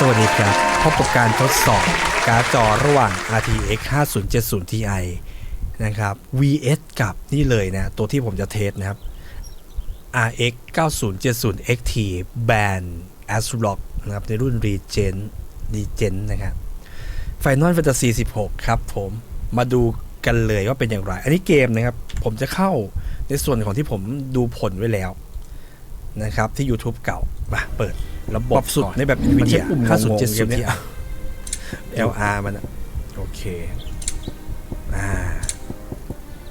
สวัสดีครับ พบกับการทดสอบการ์ดจอระหว่าง RTX 5070 Ti นะครับ VS กับนี่เลยนะ ตัวที่ผมจะเทสนะครับ RX 9070 XT Band ASRock นะครับ ในรุ่น Regen Regen นะครับ Final Fantasy 16 ครับผม มาดูกันเลยว่าเป็นอย่างไร อันนี้เกมนะครับ ผมจะเข้าในส่วนของที่ผมดูผลไว้แล้วนะครับ ที่ YouTube เก่ามาเปิด ระบบสุดในแบบมันใช้ NVIDIA ปุ่มงงๆ5070เนี่ Ti ย LR มันอะโอเคอ่า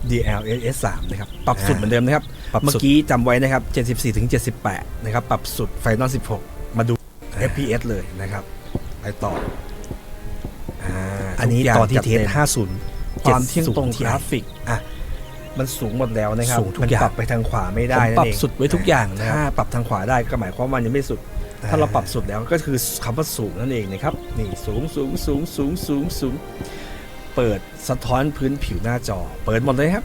DLSS 3นะครับ ปรับสุดเหมือนเดิมนะครับปรับสุดเมื่อกี้จำไว้นะครับ 74ถึง78 นะครับ ปรับสุด Final 16 มาดู FPS เลยนะครับ ไปต่ออ่าอันนี้ทุกย่างตอนที่เทสจัดต็ม50 ความเที่ยงตรง70กราฟิก อะ มันสูงหมดแล้วนะครับสูงทุกมันอย่างปรับไปทางขวาไม่ได้ผมนั่นปรับเองสุดไว้ทุกอย่างนะครับถ้าปรับทางขวาได้ก็หมายความว่ามันยังไม่สุด ถ้าเราปรับสุดแล้วก็คือคำว่าสูงนั่นเองนะครับนี่สูงสูงสูงสูงสูงสูงเปิดสะท้อนพื้นผิวหน้าจอ เปิดหมดเลยครับ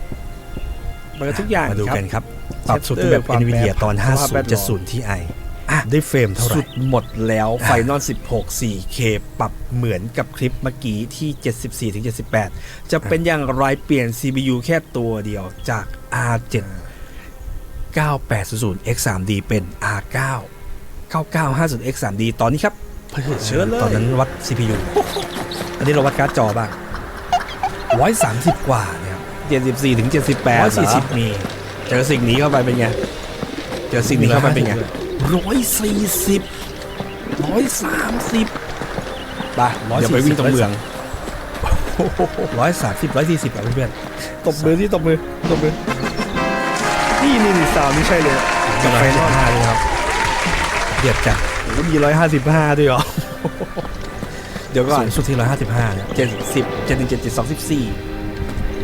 เปิดทุกอย่างมาดูครับกันครับปรับสุดแบบความ NVIDIA ตอนสภาพแวดล้อม5070 Ti อะได้เฟรมเท่าไหร่ สุดหมดแล้วอะไฟนอล16 4K ปรับเหมือนกับคลิปเมื่อกี้ที่ 74ถึง78 จะเป็นอย่างไรเปลี่ยน CPU แค่ตัวเดียวจาก R7 9800 X3D เป็น R9 9950 X3D ตอนนี้ครับเพิ่เชิญเลยตอนนั้นวัด CPU อันนี้เราวัดการ์ดจอบ้าง130 กว่าเนี่ยครับ74ถึง78 140มีเจอสิ่งนี้เข้าไปเป็นไง เจอสิ่งนี้เข้าไปเป็นไงร้อยสี่สิบร้อยสามสิบไปเดี๋ยวไปวิ่งตรงเมืองร้อยสามสิบร้อยสี่สิบอะเพื่อนตบมือที่ตบมือตบมือนี่นี่นี่สาวนี่ใช่เลยๆกับไฟนอลห้าเลยครับ เดือดจัดโอ้มีร้อยห้าสิบห้าด้วยเหรอ เดี๋ยวก่อนสูงสุดที่ร้อยห้าสิบห้าเนี่ยเจ็ดสิบเจ็ดหนึ่งเจ็ดเจ็ดสองสิบสี่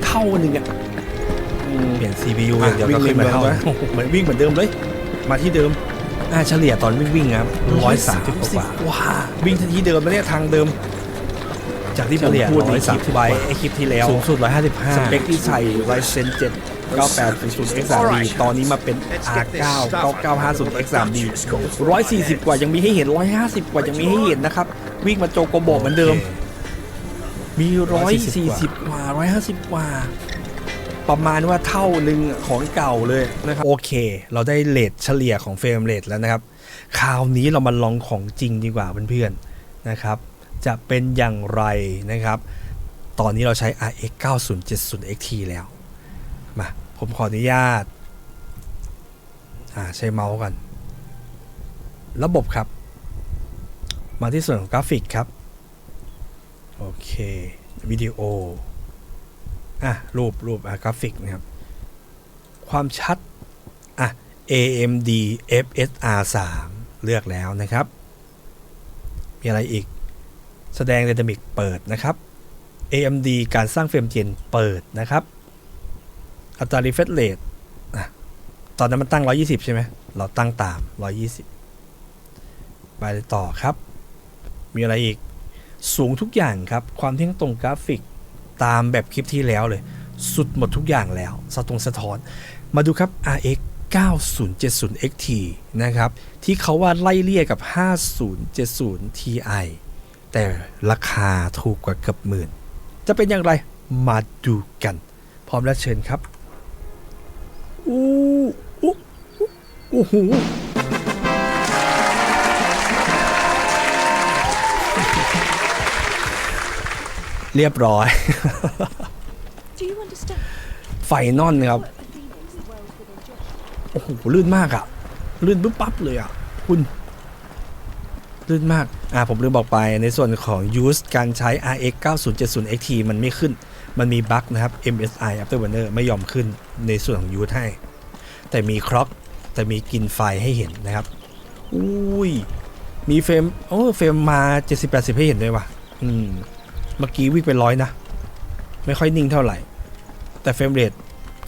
เท่าหนึ่งอะอืมเปลี่ยน CPU อย่างเดียวก็ขึ้นมาเท่าวิ่งเมืองเหมือนวิ่งเหมือนเดิมเลย มาที่เดิมอ่าเฉลี่ยตอนวิ่งวิ่งๆครับร้อยสามสิบกว่าว้าวิ่งที่เดิมแล้วเนี่ยทางเดิม จากที่ผมเฉลี่ยพูดในคลิป130ไว้ไอคลิปที่แล้วสูงสุดร้อยห้าสิบห้าสเปคที่ใส่ Ryzen 7 9800 X3D ตอนนี้มาเป็น R9 9950 X3D 140 กว่ายังมีให้เห็น 150 กว่ายังมีให้เห็นนะครับ วิ่งมาโจโกโบเหมือนเดิม มี 140 กว่า 150 กว่า ประมาณว่าเท่าหนึ่งของเก่าเลยนะครับ โอเค เราได้เลทเฉลี่ยของเฟรมเรทแล้วนะครับ คราวนี้เรามาลองของจริงดีกว่าเพื่อนๆนะครับ จะเป็นอย่างไรนะครับ ตอนนี้เราใช้ RX 9070 XT แล้ว มาผมขออนุญาตอ่าใช้เมาส์กัน ระบบครับ มาที่ส่วนของกราฟิกครับ โอเค วิดีโอ อะ รูปรูปอะกราฟิกนะครับ ความชัด อะ AMD FSR 3เลือกแล้วนะครับ มีอะไรอีก แสดง Dynamic เปิดนะครับ AMD การสร้างเฟรมเจนเปิดนะครับ อัตรา refresh rate ตอนนั้นมันตั้ง 120 ใช่ไหม เราตั้งตาม 120 ไปต่อครับ มีอะไรอีก สูงทุกอย่างครับ ความเที่ยงตรงกราฟิกตามแบบคลิปที่แล้วเลย สุดหมดทุกอย่างแล้ว สะตรงสะท้อน มาดูครับ RX 9070 XT นะครับ ที่เขาว่าไล่เลี่ยกับ 5070 Ti แต่ราคาถูกกว่าเกือบหมื่น จะเป็นอย่างไร มาดูกัน พร้อมแล้วเชิญครับ อู้อู้อู้โอ้โหเรียบร้อย Do you understand? ไฟนอลนะครับ What the feelings as well as within Josh? โอ้โห ลื่นมากอะลื่นปุ๊บปั๊บเลยอะคุณลื่นมาก อ่า ผมลืมบอกไปในส่วนของ use การใช้ RX 9070 XT มันไม่ขึ้น มันมีบั๊กนะครับ MSI Afterburner ไม่ยอมขึ้นในส่วนของ use ให้ แต่มีคล็อกแต่มีกินไฟให้เห็นนะครับ อุ้ย มีเฟรมโอ้เฟรมมา70-80 ให้เห็นด้วยว่ะ อืม เมื่อกี้วิ่งไปร้อยนะ ไม่ค่อยนิ่งเท่าไหร่ แต่เฟรมเรท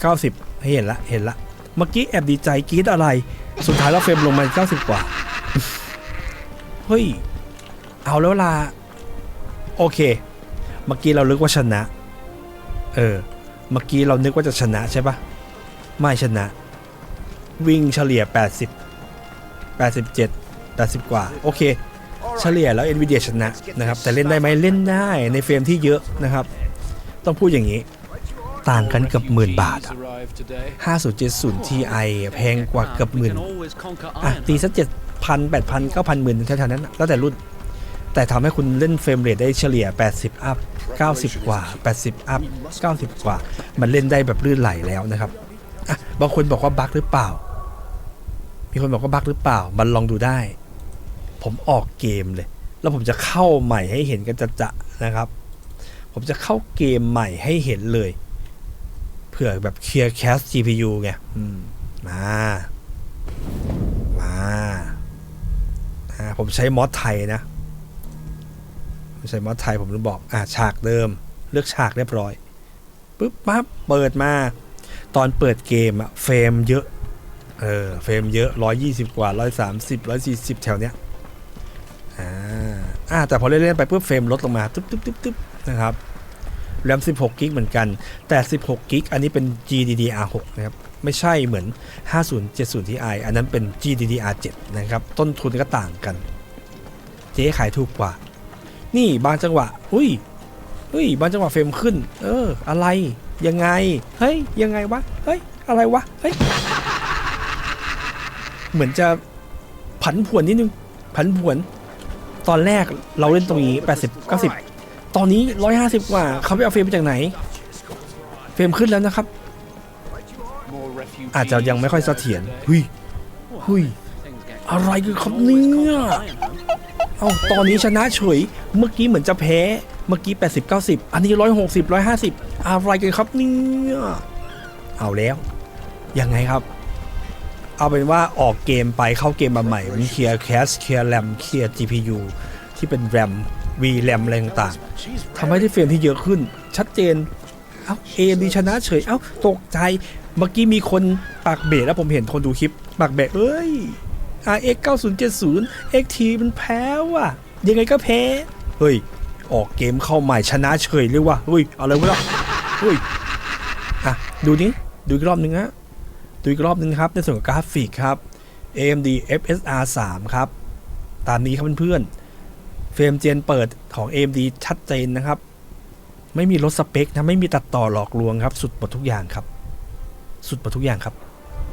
90 ให้เห็นละ เห็นละ เมื่อกี้แอบดีใจกรี๊ดอะไร สุดท้ายแล้วเฟรมลงมา 90 กว่า เฮ้ย เอาแล้วล่ะ โอเค เมื่อกี้เรานึกว่าชนะ เออ เมื่อกี้เรานึกว่าจะชนะใช่ปะไม่ชนะ วิ่งเฉลี่ย 80 87 80 กว่า โอเค เฉลี่ยแล้ว NVIDIA ชนะนะครับ แต่เล่นได้ไหมเล่นได้ในเฟรมที่เยอะนะครับ ต้องพูดอย่างนี้ ต่างกันเกือบหมื่นบาทอะ5070 Ti แพงกว่าเกือบหมื่นอะตีสักเจ็ดพันแปดพันเก้าพันหมื่นแถวๆนั้น แล้วแต่รุ่น แต่ทำให้คุณเล่นเฟรมเรทได้เฉลี่ย 80 อัพ 90 กว่า 80 อัพ 90 กว่า มันเล่นได้แบบลื่นไหลแล้วนะครับบางคนบอกว่าบั๊กหรือเปล่า มีคนบอกว่าบั๊กหรือเปล่า มันลองดูได้ ผมออกเกมเลย แล้วผมจะเข้าใหม่ให้เห็นกันจะๆนะครับ ผมจะเข้าเกมใหม่ให้เห็นเลย เผื่อแบบเคลียร์แคส GPU ไงอืมมามาอ่าผมใช้มอสไทยนะ ใช้มอสไทยผมจะบอกอ่าฉากเดิม เลือกฉากเรียบร้อยปุ๊บปั๊บเปิดมา ตอนเปิดเกมอะเฟรมเยอะเออเฟรมเยอะ120กว่า130 140แถวเนี้ยอ่าอ่าแต่พอเล่นๆไปปุ๊บเฟรมลดลงมาตึ๊บตึ๊บตึ๊บตึ๊บนะครับแรม16กิกเหมือนกัน แต่ 16กิกอันนี้เป็น GDDR6 นะครับ ไม่ใช่เหมือน 5070 Ti อันนั้นเป็น GDDR7 นะครับ ต้นทุนก็ต่างกัน เจ๊ขายถูกกว่า นี่บางจังหวะ อุ้ยอุ้ยบางจังหวะเฟรมขึ้น เออ อะไร ยังไง เฮ้ย ยังไงวะ เฮ้ย อะไรวะ เฮ้ย เหมือนจะผันผวนนิดนึง ผันผวน ตอนแรกเราเล่นตรงนี้ 80 90 ตอนนี้ 150 กว่า เขาไปเอาเฟรมมาจากไหน เฟรมขึ้นแล้วนะครับ อาจจะยังไม่ค่อยเสถียรหุยหุยอะไรกันครับเนี่ย เอาตอนนี้ชนะเฉย เมื่อกี้เหมือนจะแพ้ เมื่อกี้ 80 90 อันนี้ 160 150 อะไรกันครับเนี่ยเอาแล้ว ยังไงครับ เอาเป็นว่าออกเกมไปเข้าเกมมาใหม่มันเคลียร์แคสเคลียร์แรมเคลียร์ GPU ที่เป็นแรม V แรมอะไรต่างๆทำให้ได้เฟรมที่เยอะขึ้น ชัดเจน เอ้า AMD ชนะเฉย เอ้า ตกใจ เมื่อกี้มีคนปากเบะแล้วผมเห็นคนดูคลิปปากเบะเอ้ย RX 9070 XT มันแพ้ว่ะยังไงก็แพ้ เฮ้ย ออกเกมเข้าใหม่ชนะเฉยเลยว่ะเฮ้ยเอาเลยวะล่ะเฮ้ยอะดูนี้ดูอีกรอบหนึ่งฮะดูอีกรอบหนึงครับในส่วนของกราฟิกครับ AMD FSR 3 ครับ ตามนี้ครับเพื่อนๆเฟรมเจนเปิดของ AMD ชัดเจนนะครับ ไม่มีลดสเปคนะไม่มีตัดต่อหลอกลวงครับ สุดหมดทุกอย่างครับ สุดหมดทุกอย่างครับ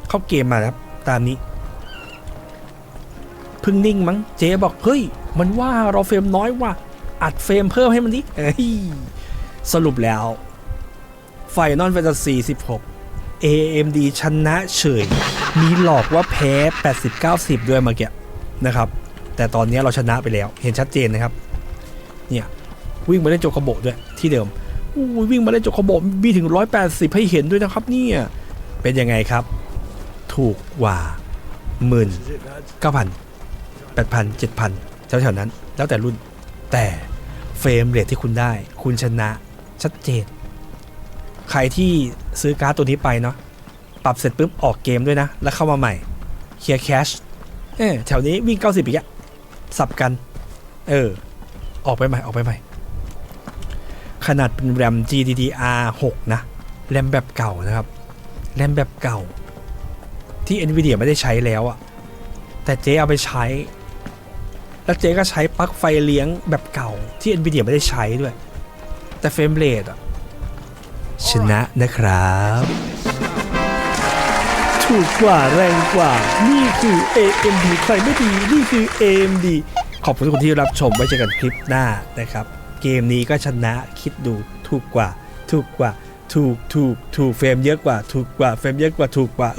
เข้าเกมมาครับ ตามนี้พึ่งนิ่งมั้งเจ๊บอก เฮ้ย มันว่าเราเฟรมน้อยว่ะ อัดเฟรมเพิ่มให้มันดิสรุปแล้วไฟนอลแฟนตาซี16 AMD ชนะเฉย มีหลอกว่าแพ้ 80-90 ด้วยเมื่อกี้นะครับ แต่ตอนนี้เราชนะไปแล้ว เห็นชัดเจนนะครับ เนี่ย วิ่งมาเล่นโจโคโบด้วยที่เดิมวิ่งมาเล่นโจโคโบมีถึง 180 ให้เห็นด้วยนะครับเนี่ย เป็นยังไงครับ ถูกกว่าหมื่นเก้าพันแปดพันเจ็ดพันแถวๆนั้น แล้วแต่รุ่นแต่ เฟรมเรทที่คุณได้ คุณชนะชัดเจน ใครที่ซื้อการ์ดตัวนี้ไปเนาะปรับเสร็จปุ๊บออกเกมด้วยนะ แล้วเข้ามาใหม่เคลียร์แคชเออแถวนี้วิ่ง 90อีกอะสับกัน เออ ออกไปใหม่ออกไปใหม่ ขนาดเป็นแรม GDDR 6 นะ แรมแบบเก่านะครับ แรมแบบเก่า ที่ NVIDIA ไม่ได้ใช้แล้วอะแต่เจ๊เอาไปใช้ แล้วเจ๊ก็ใช้ปลั๊กไฟเลี้ยงแบบเก่าที่ NVIDIA ไม่ได้ใช้ด้วย แต่เฟรมเรทอะชนะนะครับ ถูกกว่าแรงกว่า นี่คือ AMD ใครไม่ดี นี่คือ AMD ขอบคุณทุกคนที่รับชมไว้เจอกันคลิปหน้านะครับ เกมนี้ก็ชนะคิดดูถูกกว่า ถูกกว่า ถูกถูกถูกเฟรมเยอะกว่า ถูกกว่าเฟรมเยอะกว่าถูกกว่า